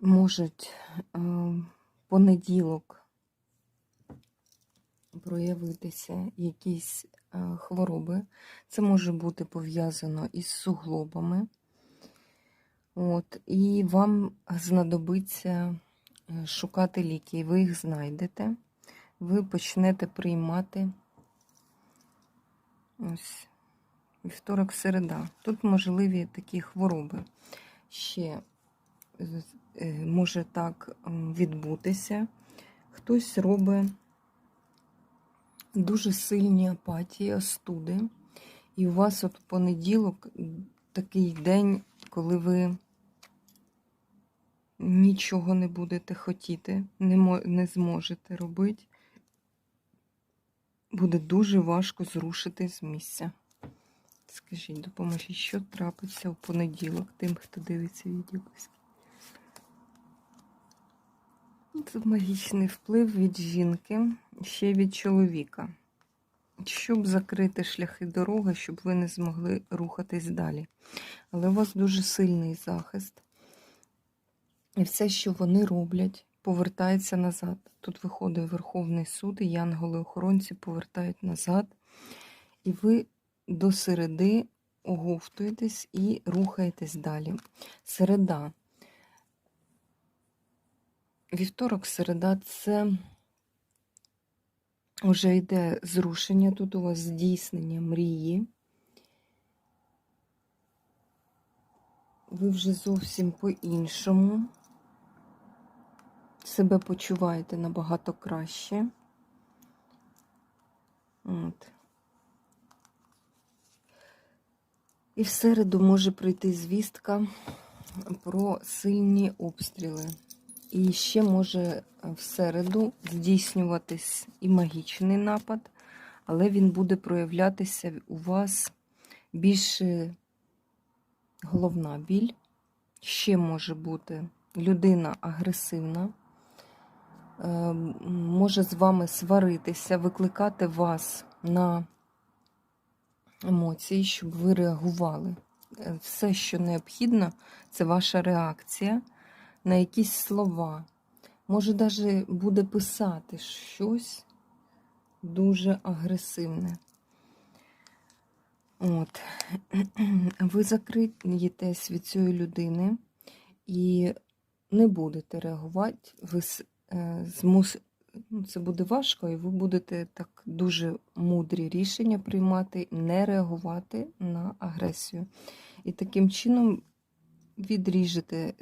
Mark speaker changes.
Speaker 1: можуть понеділок проявитися якісь е, хвороби. Це може бути пов'язано із суглобами. От, і вам знадобиться е, шукати ліки, ви їх знайдете. Ви почнете приймати ось вівторок, середа. Тут можливі такі хвороби. Ще може так відбутися. Хтось робить дуже сильні апатії, остуди. І у вас от понеділок такий день, коли ви нічого не будете хотіти, не, не зможете робити. Буде дуже важко зрушити з місця. Скажіть, допоможіть, що трапиться в понеділок тим, хто дивиться відеописки. Це магічний вплив від жінки, ще від чоловіка. Щоб закрити шляхи дороги, щоб ви не змогли рухатись далі. Але у вас дуже сильний захист. І все, що вони роблять, повертається назад. Тут виходить Верховний суд, і янголи-охоронці повертають назад. І ви до середи оговтуєтесь і рухаєтесь далі. Середа. Вівторок, середа це вже йде зрушення. Тут у вас здійснення мрії. Ви вже зовсім по-іншому себе почуваєте набагато краще. От. І в середу може прийти звістка про сильні обстріли. І ще може в середу здійснюватись і магічний напад, але він буде проявлятися у вас більше головна біль. Ще може бути людина агресивна, е, може з вами сваритися, викликати вас на емоції, щоб ви реагували. Е, Все, що необхідно, це ваша реакція на якісь слова. Може, навіть буде писати щось дуже агресивне. От. Ви закриєтесь від цієї людини і не будете реагувати. Ви е, змус... ну, це буде важко, і ви будете так дуже мудрі рішення приймати, не реагувати на агресію. І таким чином відріжете